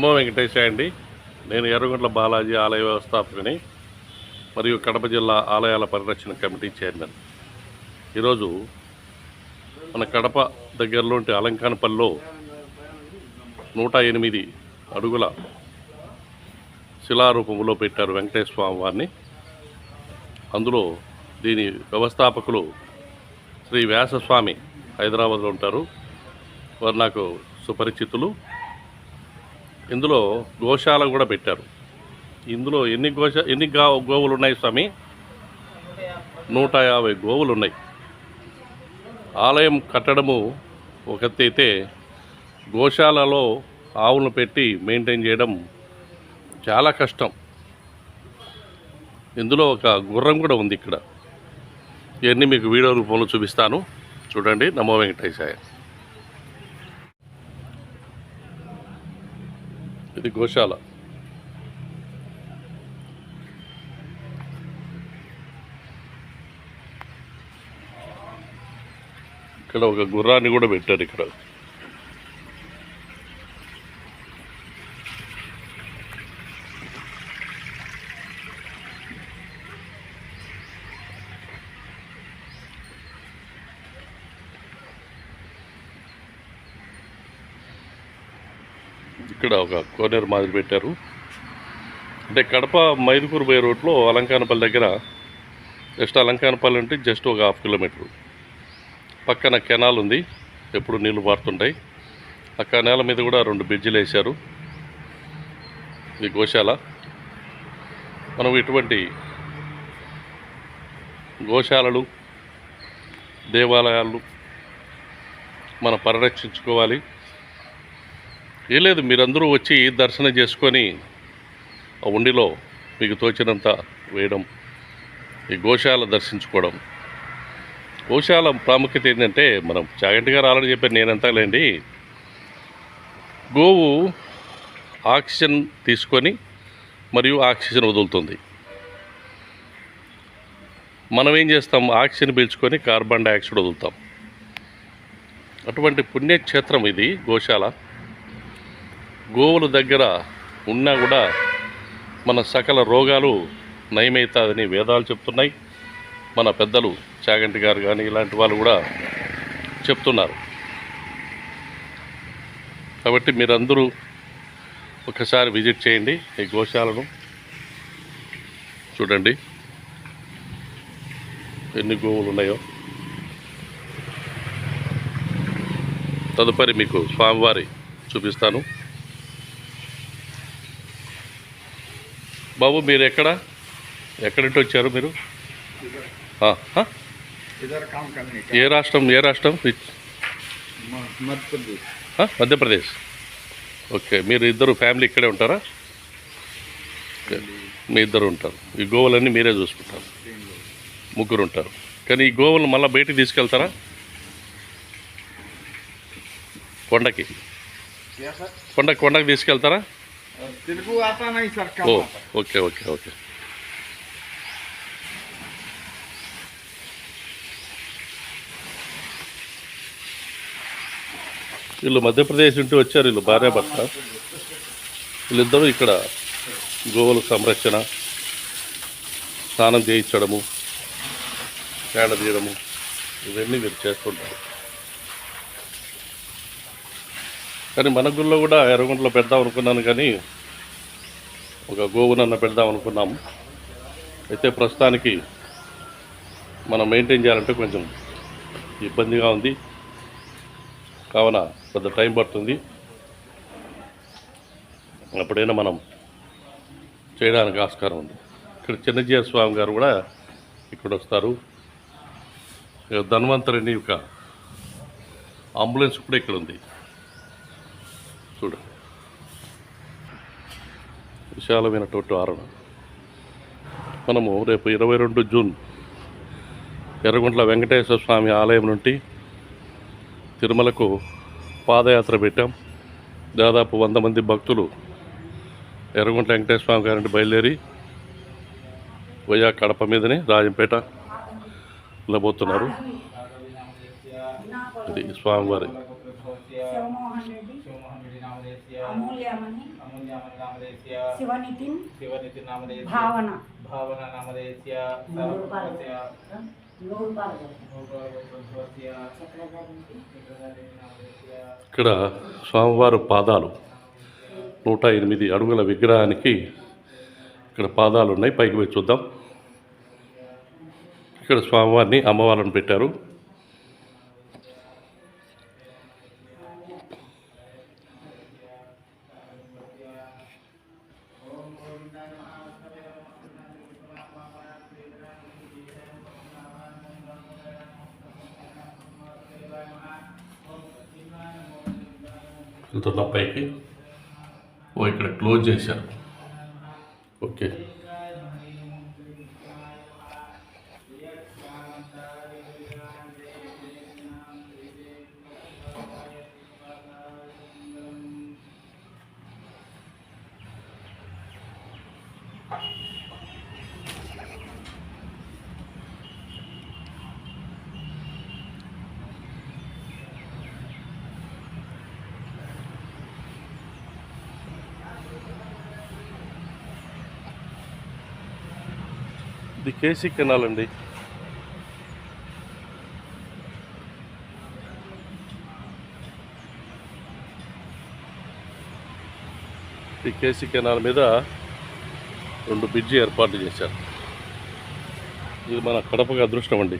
నమో వెంకటేశాయ అండి. నేను ఎర్రగుంట్ల బాలాజీ ఆలయ వ్యవస్థాపకుని మరియు కడప జిల్లా ఆలయాల పరిరక్షణ కమిటీ చైర్మన్. ఈరోజు మన కడప దగ్గరలోంటి అలంకానపల్లిలో నూట ఎనిమిది అడుగుల శిలారూపంలో పెట్టారు వెంకటేశ్వర స్వామి వారిని. అందులో దీని వ్యవస్థాపకులు శ్రీ వ్యాసస్వామి హైదరాబాద్లో ఉంటారు. వారు నాకు సుపరిచితులు. ఇందులో గోశాల కూడా పెట్టారు. ఇందులో ఎన్ని గోశ ఎన్ని గా గోవులు ఉన్నాయి స్వామి? నూట యాభై గోవులు ఉన్నాయి ఆలయం కట్టడము ఒకతైతే గోశాలలో ఆవులను పెట్టి మెయింటైన్ చేయడం చాలా కష్టం. ఇందులో ఒక గుర్రం కూడా ఉంది ఇక్కడ. ఇవన్నీ మీకు వీడియో రూపంలో చూపిస్తాను. చూడండి నమో వెంకటేశాయ. ఇది గోశాల. ఇక్కడ ఒక గుర్రాన్ని కూడా పెట్టారు ఇక్కడ. ఇక్కడ ఒక కోనేరు మాదిరి పెట్టారు. అంటే కడప మైదుకూరు పోయే రోడ్లో అలంకానపల్లి దగ్గర జస్ట్ అలంకానపల్లి అంటే జస్ట్ ఒక హాఫ్ కిలోమీటర్. పక్కన కెనాల్ ఉంది ఎప్పుడు నీళ్ళు పారుతుంటాయి. ఆ కెనాల మీద కూడా రెండు బ్రిడ్జిలు వేశారు ఇది గోశాల. మనం ఇటువంటి గోశాలలు దేవాలయాలు మనం పరిరక్షించుకోవాలి. ఏం లేదు మీరందరూ వచ్చి దర్శనం చేసుకొని ఆ ఉండిలో మీకు తోచినంత వేయడం ఈ గోశాల దర్శించుకోవడం. గోశాల ప్రాముఖ్యత ఏంటంటే మనం చాగంటి గారు ఆల్రెడీ చెప్పారు నేనంతా లేండి. గోవు ఆక్సిజన్ తీసుకొని మరియు ఆక్సిజన్ వదులుతుంది. మనం ఏం చేస్తాం? ఆక్సిజన్ పీల్చుకొని కార్బన్ డైఆక్సైడ్ వదులుతాం. అటువంటి పుణ్యక్షేత్రం ఇది గోశాల. గోవుల దగ్గర ఉన్నా కూడా మన సకల రోగాలు నయమవుతుందని వేదాలు చెప్తున్నాయి. మన పెద్దలు చాగంటి గారు కానీ ఇలాంటి వాళ్ళు కూడా చెప్తున్నారు. కాబట్టి మీరందరూ ఒకసారి విజిట్ చేయండి ఈ గోశాలను. చూడండి. ఎన్ని గోవులు ఉన్నాయో. తదుపరి మీకు స్వామివారి చూపిస్తాను. బాబు మీరు ఎక్కడ? ఎక్కడింటి వచ్చారు మీరు? ఏ రాష్ట్రం ఏ రాష్ట్రం? మధ్యప్రదేశ్. ఓకే మీరు ఇద్దరు ఫ్యామిలీ ఇక్కడే ఉంటారా? మీ ఇద్దరు ఉంటారు. ఈ గోవులన్నీ మీరే చూసుకుంటారు. ముగ్గురు ఉంటారు. కానీ ఈ గోవులు మళ్ళీ బయటికి తీసుకెళ్తారా? కొండకి. కొండ కొండకి తీసుకెళ్తారా? तेलुगु आता नहीं सर ఓ कम आता ఓకే ఓకే ఓకే వీళ్ళు మధ్యప్రదేశ్ నుండి వచ్చారు వీళ్ళు భార్యాభర్త వీళ్ళిద్దరూ ఇక్కడ గోవుల సంరక్షణ స్నానం చేయించడము పేడ తీయడము ఇవన్నీ మీరు చేస్తుంటారు కానీ మన గుళ్ళో కూడా ఎర్రగుంటలో పెడదాం అనుకున్నాను కానీ ఒక గోవునన్న పెడదాం అనుకున్నాము అయితే ప్రస్తుతానికి మనం మెయింటైన్ చేయాలంటే కొంచెం ఇబ్బందిగా ఉంది. కావున పెద్ద టైం పడుతుంది. అప్పుడైనా మనం చేయడానికి ఆస్కారం ఉంది. ఇక్కడ చిన్నజీవ స్వామి గారు కూడా ఇక్కడ వస్తారు. ధన్వంతరిని ఒక అంబులెన్స్ కూడా ఇక్కడ ఉంది. చూడు విశాలమైనటువంటి ఆరణ. మనము రేపు ఇరవై రెండు జూన్ ఎర్రగుంట్ల వెంకటేశ్వర స్వామి ఆలయం నుండి తిరుమలకు పాదయాత్ర పెట్టాం. దాదాపు వంద మంది భక్తులు ఎర్రగుంట్ల వెంకటేశ్వర స్వామి గారి బయలుదేరి వయా కడప మీదనే రాజంపేట వెళ్ళబోతున్నారు అది స్వామివారి శివమోహన్ రెడ్డి నామదేశ్య శివనితిన్ నామదేశ్య భావన. భావన నామదేశ్య ఇక్కడ స్వామివారి పాదాలు నూట ఎనిమిది అడుగుల విగ్రహానికి ఇక్కడ పాదాలు ఉన్నాయి. పైకి పోయి చూద్దాం. ఇక్కడ స్వామివారిని అమ్మవారిని పెట్టారు. వెళ్తున్నాం పైకి ఓ ఇక్కడ క్లోజ్ చేశారు. ఓకే. ఇది కేసీ కెనాల్ అండి. ఈ కేసీ కెనాల్ మీద రెండు బ్రిడ్జి ఏర్పాటు చేశారు. ఇది మన కడపకి అదృష్టం అండి.